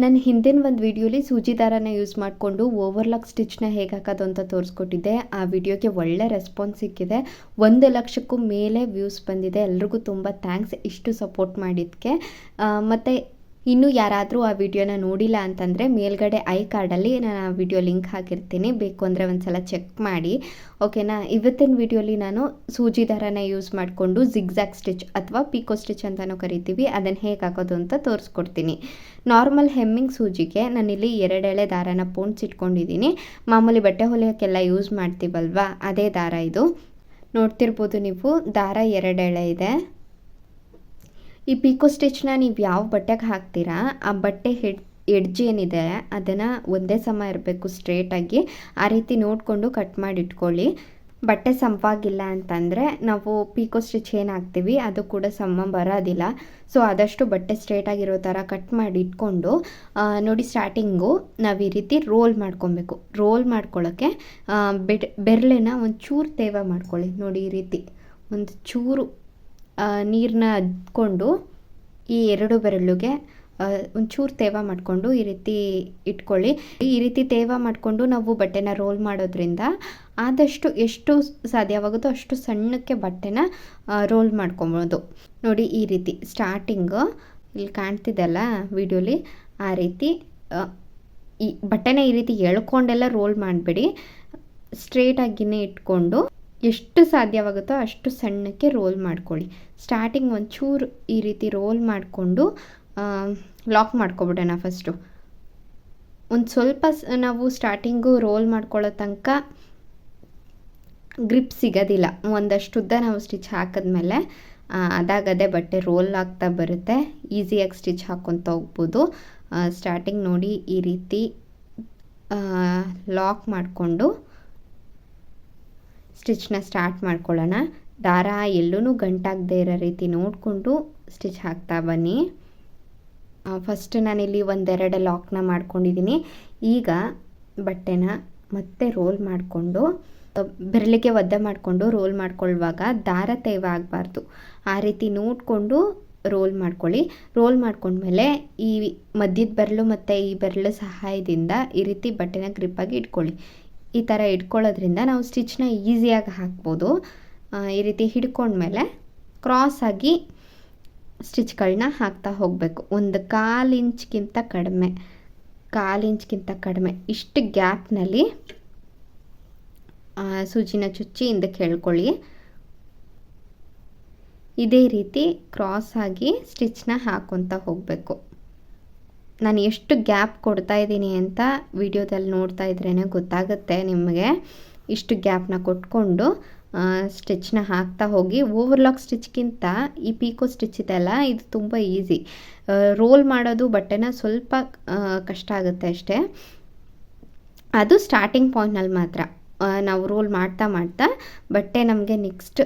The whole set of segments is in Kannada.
ನನ್ನ ಹಿಂದಿನ ಒಂದು ವಿಡಿಯೋಲಿ ಸೂಜಿ ದಾರನ ಯೂಸ್ ಮಾಡಿಕೊಂಡು ಓವರ್ಲಾಕ್ ಸ್ಟಿಚ್ನ ಹೇಗೆ ಹಾಕೋದು ಅಂತ ತೋರಿಸ್ಕೊಟ್ಟಿದ್ದೆ. ಆ ವಿಡಿಯೋಗೆ ಒಳ್ಳೆ ರೆಸ್ಪಾನ್ಸ್ ಸಿಕ್ಕಿದೆ. ಒಂದು ಲಕ್ಷಕ್ಕೂ ಮೇಲೆ ವ್ಯೂಸ್ ಬಂದಿದೆ. ಎಲ್ರಿಗೂ ತುಂಬ ಥ್ಯಾಂಕ್ಸ್. ಇಷ್ಟು ಸಪೋರ್ಟ್ ಮಾಡಿದ್ದಕ್ಕೆ ಮತ್ತು ಇನ್ನೂ ಯಾರಾದರೂ ಆ ವಿಡಿಯೋನ ನೋಡಿಲ್ಲ ಅಂತಂದರೆ ಮೇಲ್ಗಡೆ ಐ ಕಾರ್ಡಲ್ಲಿ ನಾನು ಆ ವಿಡಿಯೋ ಲಿಂಕ್ ಹಾಕಿರ್ತೀನಿ. ಬೇಕು ಅಂದರೆ ಒಂದು ಸಲ ಚೆಕ್ ಮಾಡಿ. ಓಕೆನಾ? ಇವತ್ತಿನ ವಿಡಿಯೋಲಿ ನಾನು ಸೂಜಿ ದಾರನ ಯೂಸ್ ಮಾಡಿಕೊಂಡು ಜಿಗ್ಜಾಗ್ ಸ್ಟಿಚ್ ಅಥವಾ ಪಿಕೋ ಸ್ಟಿಚ್ ಅಂತಲೂ ಕರಿತೀವಿ. ಅದನ್ನು ಹೇಗೆ ಹಾಕೋದು ಅಂತ ತೋರಿಸ್ಕೊಡ್ತೀನಿ. ನಾರ್ಮಲ್ ಹೆಮ್ಮಿಂಗ್ ಸೂಜಿಗೆ ನಾನಿಲ್ಲಿ ಎರಡೆಳೆ ದಾರನ ಇಟ್ಕೊಂಡಿದ್ದೀನಿ. ಮಾಮೂಲಿ ಬಟ್ಟೆ ಹೊಲಿಯೋಕ್ಕೆಲ್ಲ ಯೂಸ್ ಮಾಡ್ತೀವಲ್ವಾ? ಅದೇ ದಾರ ಇದು. ನೋಡ್ತಿರ್ಬೋದು ನೀವು, ದಾರ ಎರಡೆಳೆ ಇದೆ. ಈ ಪಿಕೋ ಸ್ಟಿಚ್ನ ನೀವು ಯಾವ ಬಟ್ಟೆಗೆ ಹಾಕ್ತೀರಾ, ಆ ಬಟ್ಟೆ ಹೆಡ್, ಎಡ್ಜ್ ಏನಿದೆ, ಅದನ್ನು ಒಂದೇ ಸಮ ಇರಬೇಕು ಸ್ಟ್ರೇಟಾಗಿ, ಆ ರೀತಿ ನೋಡಿಕೊಂಡು ಕಟ್ ಮಾಡಿ ಇಟ್ಕೊಳ್ಳಿ ಬಟ್ಟೆ ಸಂಪಾಗಿಲ್ಲ ಅಂತಂದರೆ ನಾವು ಪೀಕೋ ಸ್ಟಿಚ್ ಏನು ಹಾಕ್ತೀವಿ, ಅದು ಕೂಡ ಸಮ ಬರೋದಿಲ್ಲ. ಸೊ ಆದಷ್ಟು ಬಟ್ಟೆ ಸ್ಟ್ರೇಟಾಗಿರೋ ಥರ ಕಟ್ ಮಾಡಿ ಇಟ್ಕೊಂಡು ನೋಡಿ ಸ್ಟಾರ್ಟಿಂಗು ನಾವು ಈ ರೀತಿ ರೋಲ್ ಮಾಡ್ಕೊಬೇಕು. ರೋಲ್ ಮಾಡ್ಕೊಳ್ಳೋಕ್ಕೆ ಬೆಡ್, ಬೆರಳೆನ ಒಂದು ಚೂರು ತೇವ ಮಾಡ್ಕೊಳ್ಳಿ. ನೋಡಿ ಈ ರೀತಿ, ಒಂದು ಚೂರು. ನೀರನ್ನ ಅದ್ಕೊಂಡು ಈ ಎರಡು ಬೆರಳಿಗೆ ಒಂಚೂರು ತೇವ ಮಾಡಿಕೊಂಡು ಈ ರೀತಿ ಇಟ್ಕೊಳ್ಳಿ. ಈ ರೀತಿ ತೇವ ಮಾಡಿಕೊಂಡು ನಾವು ಬಟ್ಟೆನ ರೋಲ್ ಮಾಡೋದ್ರಿಂದ ಆದಷ್ಟು ಎಷ್ಟು ಸಾಧ್ಯವಾಗುತ್ತೋ ಅಷ್ಟು ಸಣ್ಣಕ್ಕೆ ಬಟ್ಟೆನ ರೋಲ್ ಮಾಡ್ಕೊಬೋದು. ನೋಡಿ ಈ ರೀತಿ ಸ್ಟಾರ್ಟಿಂಗು ಇಲ್ಲಿ ಕಾಣ್ತಿದ್ದಲ್ಲ ವಿಡಿಯೋಲಿ, ಆ ರೀತಿ ಈ ಬಟ್ಟೆನ ಈ ರೀತಿ ಎಳ್ಕೊಂಡೆಲ್ಲ ರೋಲ್ ಮಾಡಬೇಡಿ. ಸ್ಟ್ರೇಟಾಗಿನೇ ಇಟ್ಕೊಂಡು ಎಷ್ಟು ಸಾಧ್ಯವಾಗುತ್ತೋ ಅಷ್ಟು ಸಣ್ಣಕ್ಕೆ ರೋಲ್ ಮಾಡ್ಕೊಳ್ಳಿ. ಸ್ಟಾರ್ಟಿಂಗ್ ಒಂಚೂರು ಈ ರೀತಿ ರೋಲ್ ಮಾಡಿಕೊಂಡು ಲಾಕ್ ಮಾಡ್ಕೊಬಿಡೋಣ ಫಸ್ಟು ಒಂದು ಸ್ವಲ್ಪ ನಾವು ಸ್ಟಾರ್ಟಿಂಗು ರೋಲ್ ಮಾಡ್ಕೊಳ್ಳೋ ತನಕ ಗ್ರಿಪ್ ಸಿಗೋದಿಲ್ಲ. ಒಂದಷ್ಟು ಉದ್ದ ನಾವು ಸ್ಟಿಚ್ ಹಾಕಿದ್ಮೇಲೆ ಅದಾಗದೇ ಬಟ್ಟೆ ರೋಲ್ ಆಗ್ತಾ ಬರುತ್ತೆ. ಈಸಿಯಾಗಿ ಸ್ಟಿಚ್ ಹಾಕ್ಕೊತ ಹೋಗ್ಬೋದು. ಸ್ಟಾರ್ಟಿಂಗ್ ನೋಡಿ ಈ ರೀತಿ ಲಾಕ್ ಮಾಡಿಕೊಂಡು ಸ್ಟಿಚ್ನ ಸ್ಟಾರ್ಟ್ ಮಾಡ್ಕೊಳ್ಳೋಣ. ದಾರ ಎಲ್ಲೂ ಗಂಟಾಗದೇ ಇರೋ ರೀತಿ ನೋಡಿಕೊಂಡು ಸ್ಟಿಚ್ ಹಾಕ್ತಾ ಬನ್ನಿ. ಫಸ್ಟ್ ನಾನಿಲ್ಲಿ ಒಂದೆರಡು ಲಾಕ್ನ ಮಾಡ್ಕೊಂಡಿದ್ದೀನಿ. ಈಗ ಬಟ್ಟೆನ ಮತ್ತೆ ರೋಲ್ ಮಾಡಿಕೊಂಡು, ಬೆರಳಿಗೆ ಒದ್ದೆ ಮಾಡಿಕೊಂಡು ರೋಲ್ ಮಾಡ್ಕೊಳ್ಳುವಾಗ ದಾರ ತೇವ ಆಗಬಾರ್ದು. ಆ ರೀತಿ ನೋಡಿಕೊಂಡು ರೋಲ್ ಮಾಡ್ಕೊಳ್ಳಿ. ರೋಲ್ ಮಾಡ್ಕೊಂಡ್ಮೇಲೆ ಈ ಮಧ್ಯದ ಬೆರಳು ಮತ್ತು ಈ ಬೆರಳು ಸಹಾಯದಿಂದ ಈ ರೀತಿ ಬಟ್ಟೆನ ಗ್ರಿಪ್ಪಾಗಿ ಇಟ್ಕೊಳ್ಳಿ. ಈ ಥರ ಇಟ್ಕೊಳ್ಳೋದ್ರಿಂದ ನಾವು ಸ್ಟಿಚ್ನ ಈಸಿಯಾಗಿ ಹಾಕ್ಬೋದು. ಈ ರೀತಿ ಹಿಡ್ಕೊಂಡ್ಮೇಲೆ ಕ್ರಾಸಾಗಿ ಸ್ಟಿಚ್ಗಳನ್ನ ಹಾಕ್ತಾ ಹೋಗಬೇಕು. ಒಂದು ಕಾಲು ಇಂಚ್ಗಿಂತ ಕಡಿಮೆ, ಕಾಲು ಇಂಚ್ಗಿಂತ ಕಡಿಮೆ. ಇಷ್ಟು ಗ್ಯಾಪ್ನಲ್ಲಿ ಸೂಜಿನ ಚುಚ್ಚಿ ಹಿಂದಕ್ಕೆ ಹೇಳ್ಕೊಳ್ಳಿ ಇದೇ ರೀತಿ ಕ್ರಾಸಾಗಿ ಸ್ಟಿಚ್ನ ಹಾಕ್ಕೊತ ಹೋಗಬೇಕು. ನಾನು ಎಷ್ಟು ಗ್ಯಾಪ್ ಕೊಡ್ತಾ ಇದ್ದೀನಿ ಅಂತ ವಿಡಿಯೋದಲ್ಲಿ ನೋಡ್ತಾ ಇದ್ರೇ ಗೊತ್ತಾಗುತ್ತೆ ನಿಮಗೆ. ಇಷ್ಟು ಗ್ಯಾಪ್ನ ಕೊಟ್ಕೊಂಡು ಸ್ಟಿಚ್ನ ಹಾಕ್ತಾ ಹೋಗಿ, ಓವರ್ಲಾಕ್ ಸ್ಟಿಚ್ಗಿಂತ ಈ ಪೀಕೋ ಸ್ಟಿಚ್ ಇದೆಲ್ಲ ಇದು ತುಂಬ ಈಸಿ. ರೋಲ್ ಮಾಡೋದು ಬಟ್ಟೆನ ಸ್ವಲ್ಪ ಕಷ್ಟ ಆಗುತ್ತೆ ಅಷ್ಟೇ. ಅದು ಸ್ಟಾರ್ಟಿಂಗ್ ಪಾಯಿಂಟ್ನಲ್ಲಿ ಮಾತ್ರ. ನಾವು ರೋಲ್ ಮಾಡ್ತಾ ಮಾಡ್ತಾ ಬಟ್ಟೆ ನಮಗೆ ನೆಕ್ಸ್ಟ್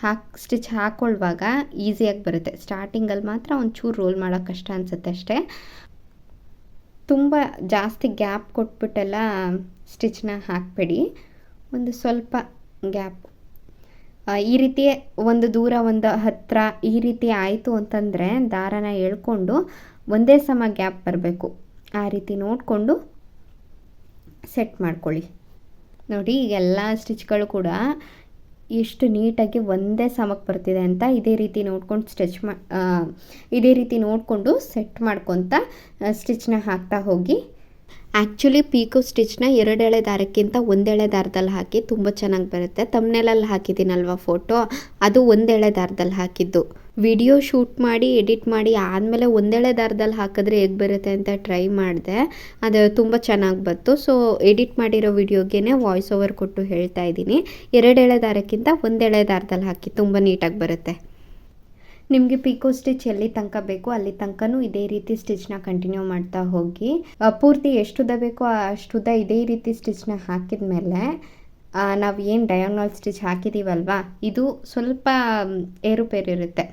ಹಾಕಿ ಸ್ಟಿಚ್ ಹಾಕ್ಕೊಳ್ಳುವಾಗ ಈಸಿಯಾಗಿ ಬರುತ್ತೆ. ಸ್ಟಾರ್ಟಿಂಗಲ್ಲಿ ಮಾತ್ರ ಒಂಚೂರು ರೋಲ್ ಮಾಡೋಕೆ ಕಷ್ಟ ಅನಿಸುತ್ತೆ ಅಷ್ಟೇ. ತುಂಬ ಜಾಸ್ತಿ ಗ್ಯಾಪ್ ಕೊಟ್ಬಿಟ್ಟೆಲ್ಲ ಸ್ಟಿಚ್ನ ಹಾಕಬೇಡಿ. ಒಂದು ಸ್ವಲ್ಪ ಗ್ಯಾಪ್ ಈ ರೀತಿ ಒಂದು ದೂರ, ಒಂದು ಹತ್ತಿರ ಈ ರೀತಿ ಆಯಿತು ಅಂತಂದರೆ ದಾರನ ಎಳ್ಕೊಂಡು ಒಂದೇ ಸಮ ಗ್ಯಾಪ್ ಬರಬೇಕು. ಆ ರೀತಿ ನೋಡಿಕೊಂಡು ಸೆಟ್ ಮಾಡ್ಕೊಳ್ಳಿ. ನೋಡಿ ಎಲ್ಲ ಸ್ಟಿಚ್ಗಳು ಕೂಡ ಎಷ್ಟು ನೀಟಾಗಿ ಒಂದೇ ಸಮಕ್ಕೆ ಬರ್ತಿದೆ ಅಂತ ಇದೇ ರೀತಿ ನೋಡ್ಕೊಂಡು ಸ್ಟಿಚ್ ಮಾ ಇದೇ ರೀತಿ ನೋಡಿಕೊಂಡು ಸೆಟ್ ಮಾಡ್ಕೊತ ಸ್ಟಿಚ್ನ ಹಾಕ್ತಾ ಹೋಗಿ. ಆ್ಯಕ್ಚುಲಿ ಪೀಕೋ ಸ್ಟಿಚ್ನ ಎರಡೆಳೆ ದಾರಕ್ಕಿಂತ ಒಂದೆಳೆ ದಾರದಲ್ಲಿ ಹಾಕಿ ತುಂಬ ಚೆನ್ನಾಗಿ ಬರುತ್ತೆ. ತಮ್ಮನೆಲಲ್ಲಿ ಹಾಕಿದ್ದೀನಲ್ವ ಫೋಟೋ ಅದು ಒಂದೆಳೆ ದಾರದಲ್ಲಿ ಹಾಕಿದ್ದು. ವಿಡಿಯೋ ಶೂಟ್ ಮಾಡಿ, ಎಡಿಟ್ ಮಾಡಿ ಆದಮೇಲೆ ಒಂದೇಳೆ ದಾರದಲ್ಲಿ ಹಾಕಿದ್ರೆ ಹೇಗೆ ಬರುತ್ತೆ ಅಂತ ಟ್ರೈ ಮಾಡಿದೆ. ಅದು ತುಂಬ ಚೆನ್ನಾಗಿ ಬಂತು. ಸೊ ಎಡಿಟ್ ಮಾಡಿರೋ ವಿಡಿಯೋಗೆ ವಾಯ್ಸ್ ಓವರ್ ಕೊಟ್ಟು ಹೇಳ್ತಾ ಇದ್ದೀನಿ. ಎರಡೆಳೆ ದಾರಕ್ಕಿಂತ ಒಂದೆಳೆ ದಾರದಲ್ಲಿ ಹಾಕಿ ತುಂಬ ನೀಟಾಗಿ ಬರುತ್ತೆ. ನಿಮಗೆ ಪಿಕೋ ಸ್ಟಿಚ್ ಎಲ್ಲಿ ತನಕ ಬೇಕು ಅಲ್ಲಿ ತನಕನೂ ಇದೇ ರೀತಿ ಸ್ಟಿಚ್ನ ಕಂಟಿನ್ಯೂ ಮಾಡ್ತಾ ಹೋಗಿ. ಪೂರ್ತಿ ಎಷ್ಟುದ ಬೇಕೋ ಅಷ್ಟುದ ಇದೇ ರೀತಿ ಸ್ಟಿಚ್ನ ಹಾಕಿದ ಮೇಲೆ ನಾವು ಏನು ಡಯಾಗ್ನಲ್ ಸ್ಟಿಚ್ ಹಾಕಿದ್ದೀವಲ್ವಾ ಇದು ಸ್ವಲ್ಪ ಏರುಪೇರು ಇರುತ್ತೆ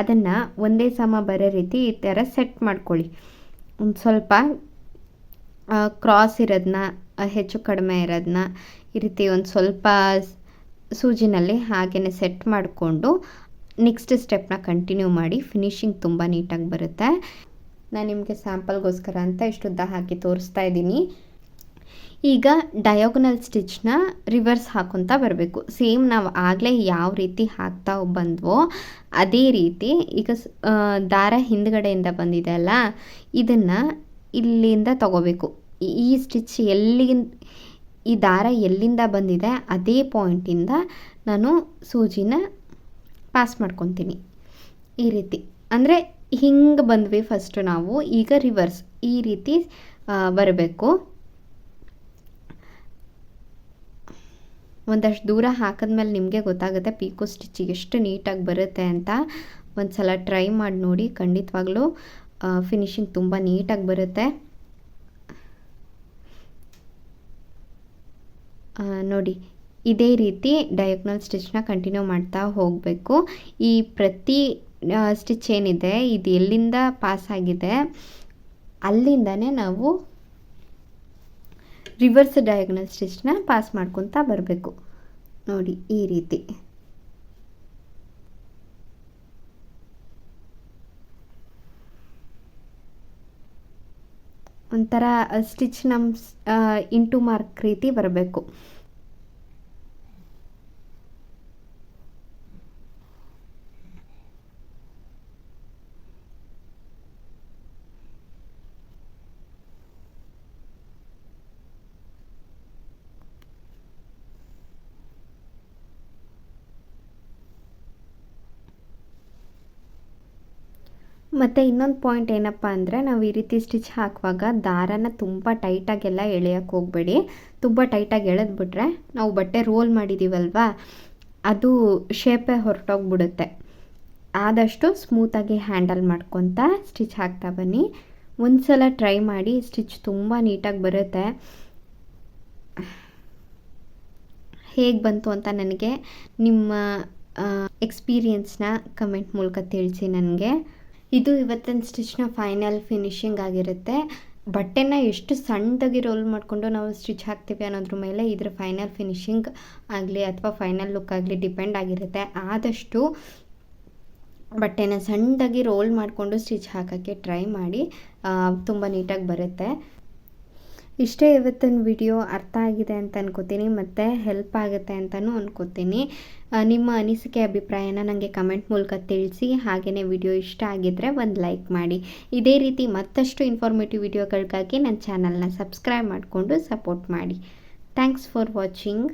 ಅದನ್ನು ಒಂದೇ ಸಮ ಬರೋ ರೀತಿ ಈ ಥರ ಸೆಟ್ ಮಾಡ್ಕೊಳ್ಳಿ. ಒಂದು ಸ್ವಲ್ಪ ಕ್ರಾಸ್ ಇರೋದನ್ನ ಹೆಚ್ಚು ಕಡಿಮೆ ಇರೋದನ್ನ ಈ ರೀತಿ ಒಂದು ಸ್ವಲ್ಪ ಸೂಜಿನಲ್ಲಿ ಹಾಗೆಯೇ ಸೆಟ್ ಮಾಡಿಕೊಂಡು ನೆಕ್ಸ್ಟ್ ಸ್ಟೆಪ್ನ ಕಂಟಿನ್ಯೂ ಮಾಡಿ ಫಿನಿಶಿಂಗ್ ತುಂಬ ನೀಟಾಗಿ ಬರುತ್ತೆ. ನಾನು ನಿಮಗೆ ಸ್ಯಾಂಪಲ್ಗೋಸ್ಕರ ಅಂತ ಇಷ್ಟುದ್ದ ಹಾಕಿ ತೋರಿಸ್ತಾ ಇದ್ದೀನಿ. ಈಗ ಡಯಾಗೊನಲ್ ಸ್ಟಿಚ್ನ ರಿವರ್ಸ್ ಹಾಕೊತ ಬರಬೇಕು. ಸೇಮ್ ನಾವು ಆಗಲೇ ಯಾವ ರೀತಿ ಹಾಕ್ತಾ ಬಂದ್ವೋ ಅದೇ ರೀತಿ ಈಗ ದಾರ ಹಿಂದ್ಗಡೆಯಿಂದ ಬಂದಿದೆ ಅಲ್ಲ, ಇದನ್ನು ಇಲ್ಲಿಂದ ತಗೋಬೇಕು. ಈ ಸ್ಟಿಚ್ ಎಲ್ಲಿ ಈ ದಾರ ಎಲ್ಲಿಂದ ಬಂದಿದೆ ಅದೇ ಪಾಯಿಂಟಿಂದ ನಾನು ಸೂಜಿನ ಪಾಸ್ ಮಾಡ್ಕೊತೀನಿ. ಈ ರೀತಿ. ಅಂದರೆ ಹಿಂಗೆ ಬಂದ್ವಿ ಫಸ್ಟು ನಾವು, ಈಗ ರಿವರ್ಸ್ ಈ ರೀತಿ ಬರಬೇಕು. ಒಂದಷ್ಟು ದೂರ ಹಾಕಿದ್ಮೇಲೆ ನಿಮಗೆ ಗೊತ್ತಾಗುತ್ತೆ ಪೀಕೋ ಸ್ಟಿಚ್ ಎಷ್ಟು ನೀಟಾಗಿ ಬರುತ್ತೆ ಅಂತ. ಒಂದು ಸಲ ಟ್ರೈ ಮಾಡಿ ನೋಡಿ, ಖಂಡಿತವಾಗ್ಲೂ ಫಿನಿಶಿಂಗ್ ತುಂಬ ನೀಟಾಗಿ ಬರುತ್ತೆ. ನೋಡಿ, ಇದೇ ರೀತಿ ಡಯಾಗ್ನಲ್ ಸ್ಟಿಚ್ನ ಕಂಟಿನ್ಯೂ ಮಾಡ್ತಾ ಹೋಗಬೇಕು. ಈ ಪ್ರತಿ ಸ್ಟಿಚ್ ಏನಿದೆ, ಇದು ಎಲ್ಲಿಂದ ಪಾಸ್ ಆಗಿದೆ, ಅಲ್ಲಿಂದನೇ ನಾವು ರಿವರ್ಸ್ ಡಯಾಗ್ನಲ್ ಸ್ಟಿಚ್ನ ಪಾಸ್ ಮಾಡ್ಕೊತಾ ಬರಬೇಕು. ನೋಡಿ, ಈ ರೀತಿ. ಒಂಥರ ಸ್ಟಿಚ್ ನಮ್ಮ ಇಂಟು ಮಾರ್ಕ್ ರೀತಿ ಬರಬೇಕು. ಮತ್ತು ಇನ್ನೊಂದು ಪಾಯಿಂಟ್ ಏನಪ್ಪ ಅಂದರೆ ನಾವು ಈ ರೀತಿ ಸ್ಟಿಚ್ ಹಾಕುವಾಗ ದಾರನ ತುಂಬ ಟೈಟಾಗೆಲ್ಲ ಎಳೆಯೋಕ್ಕೆ ಹೋಗಬೇಡಿ. ತುಂಬ ಟೈಟಾಗಿ ಎಳೆದ್ಬಿಟ್ರೆ ನಾವು ಬಟ್ಟೆ ರೋಲ್ ಮಾಡಿದ್ದೀವಲ್ವಾ ಅದು ಶೇಪೇ ಹೊರಟೋಗ್ಬಿಡುತ್ತೆ. ಆದಷ್ಟು ಸ್ಮೂತಾಗಿ ಹ್ಯಾಂಡಲ್ ಮಾಡ್ಕೊತ ಸ್ಟಿಚ್ ಹಾಕ್ತಾ ಬನ್ನಿ. ಒಂದು ಸಲ ಟ್ರೈ ಮಾಡಿ ಸ್ಟಿಚ್ ತುಂಬ ನೀಟಾಗಿ ಬರುತ್ತೆ. ಹೇಗೆ ಬಂತು ಅಂತ ನನಗೆ ನಿಮ್ಮ ಎಕ್ಸ್ಪೀರಿಯನ್ಸ್ನ ಕಮೆಂಟ್ ಮೂಲಕ ತಿಳಿಸಿ ನನಗೆ. ಇದು ಇವತ್ತಿನ ಸ್ಟಿಚ್ನ ಫೈನಲ್ ಫಿನಿಶಿಂಗ್ ಆಗಿರುತ್ತೆ. ಬಟ್ಟೆನ ಎಷ್ಟು ಸಣ್ಣದಾಗಿ ರೋಲ್ ಮಾಡಿಕೊಂಡು ನಾವು ಸ್ಟಿಚ್ ಹಾಕ್ತೀವಿ ಅನ್ನೋದ್ರ ಮೇಲೆ ಇದರ ಫೈನಲ್ ಫಿನಿಶಿಂಗ್ ಆಗಲಿ ಅಥವಾ ಫೈನಲ್ ಲುಕ್ ಆಗಲಿ ಡಿಪೆಂಡ್ ಆಗಿರುತ್ತೆ. ಆದಷ್ಟು ಬಟ್ಟೆನ ಸಣ್ಣದಾಗಿ ರೋಲ್ ಮಾಡಿಕೊಂಡು ಸ್ಟಿಚ್ ಹಾಕೋಕ್ಕೆ ಟ್ರೈ ಮಾಡಿ ತುಂಬ ನೀಟಾಗಿ ಬರುತ್ತೆ. ಇಷ್ಟೇ ಇವತ್ತಿನ ವಿಡಿಯೋ ಅರ್ಥ ಆಗಿದೆ ಅಂತ ಅನ್ಕೋತೀನಿ, ಮತ್ತು ಹೆಲ್ಪ್ ಆಗುತ್ತೆ ಅಂತಲೂ ಅಂದ್ಕೋತೀನಿ ನಿಮ್ಮ ಅನಿಸಿಕೆ ಅಭಿಪ್ರಾಯನ ನನಗೆ ಕಮೆಂಟ್ ಮೂಲಕ ತಿಳಿಸಿ ಹಾಗೆಯೇ ವಿಡಿಯೋ ಇಷ್ಟ ಆಗಿದ್ದರೆ ಒಂದು ಲೈಕ್ ಮಾಡಿ. ಇದೇ ರೀತಿ ಮತ್ತಷ್ಟು ಇನ್ಫಾರ್ಮೇಟಿವ್ ವಿಡಿಯೋಗಳಿಗಾಗಿ ನನ್ನ ಚಾನಲ್ನ ಸಬ್ಸ್ಕ್ರೈಬ್ ಮಾಡಿಕೊಂಡು ಸಪೋರ್ಟ್ ಮಾಡಿ. Thanks for watching